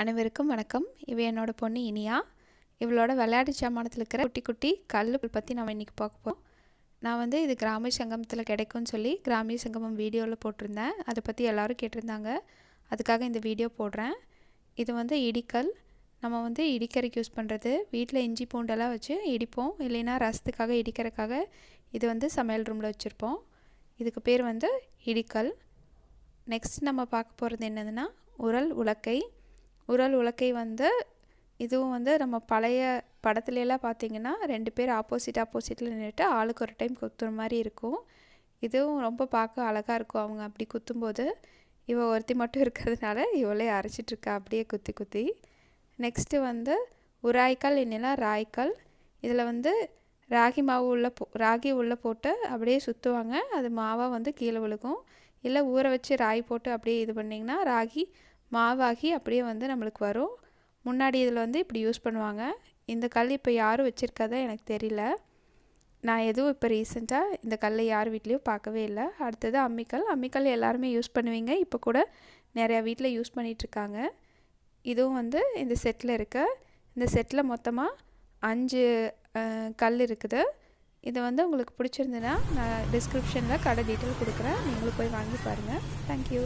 அனைவருக்கும் வணக்கம். இவ என்னோட பொண்ணு இனியா. இவளோட விளையாட்டு சாமானத்தில் இருக்கிற குட்டி குட்டி கல் பற்றி நம்ம இன்றைக்கி பார்க்க போகிறோம் நான் வந்து இது கிராமிய சங்கமத்தில் கிடைக்கும்னு சொல்லி கிராமிய சங்கமம் வீடியோவில் போட்டிருந்தேன். அதை பற்றி எல்லோரும் கேட்டிருந்தாங்க. அதுக்காக இந்த வீடியோ போடுறேன். இது வந்து இடிக்கல். நம்ம வந்து இடிக்கரைக்கு யூஸ் பண்ணுறது வீட்டில் இஞ்சி பூண்டெல்லாம் வச்சு இடிப்போம். இல்லைன்னா ரசத்துக்காக இடிக்கிறதுக்காக இது வந்து சமையல் ரூமில் வச்சுருப்போம். இதுக்கு பேர் வந்து இடிக்கல். நெக்ஸ்ட் நம்ம பார்க்க போகிறது என்னதுன்னா உரல் உலக்கை. உரல் உலக்கை வந்து இதுவும் வந்து நம்ம பழைய படத்துலலாம் பார்த்தீங்கன்னா ரெண்டு பேர் ஆப்போசிட் ஆப்போசிட்டில் நின்றுட்டு ஆளுக்கு ஒரு டைம் குத்துற மாதிரி இருக்கும். இதுவும் ரொம்ப பார்க்க அழகாக இருக்கும் அவங்க அப்படி குத்தும்போது. இவள் ஒருத்தி மட்டும் இருக்கிறதுனால இவளே அரைச்சிட்ருக்கா அப்படியே குத்தி குத்தி. நெக்ஸ்ட்டு வந்து உராய்க்கால் இல்லைன்னா ராய்க்கல். இதில் வந்து ராகி மாவு உள்ளே போ ராகி உள்ளே போட்டு அப்படியே சுற்றுவாங்க அது மாவாக வந்து கீழே விழுகும். இல்லை ஊற வச்சு ராய் போட்டு அப்படியே இது பண்ணிங்கன்னா ராகி மாவாகி அப்படியே வந்து நம்மளுக்கு வரும். முன்னாடி இதில் வந்து இப்படி யூஸ் பண்ணுவாங்க. இந்த கல் இப்போ யாரும் வச்சுருக்கதா எனக்கு தெரியல. நான் எதுவும் இப்போ ரீசெண்டாக இந்த கல்லை யார் வீட்லேயும் பார்க்கவே இல்லை. அடுத்தது அம்மிக்கல். அம்மிக்கல் எல்லாருமே யூஸ் பண்ணுவீங்க. இப்போ கூட நிறையா வீட்டில் யூஸ் பண்ணிகிட்ருக்காங்க. இதுவும் வந்து இந்த செட்டில் இருக்க. இந்த செட்டில் மொத்தமாக அஞ்சு கல் இருக்குது. இது வந்து உங்களுக்கு பிடிச்சிருந்துன்னா நான் டிஸ்கிரிப்ஷனில் கடை டீட்டெயில் கொடுக்குறேன். நீங்களும் போய் வாங்கி பாருங்கள் தேங்க்யூ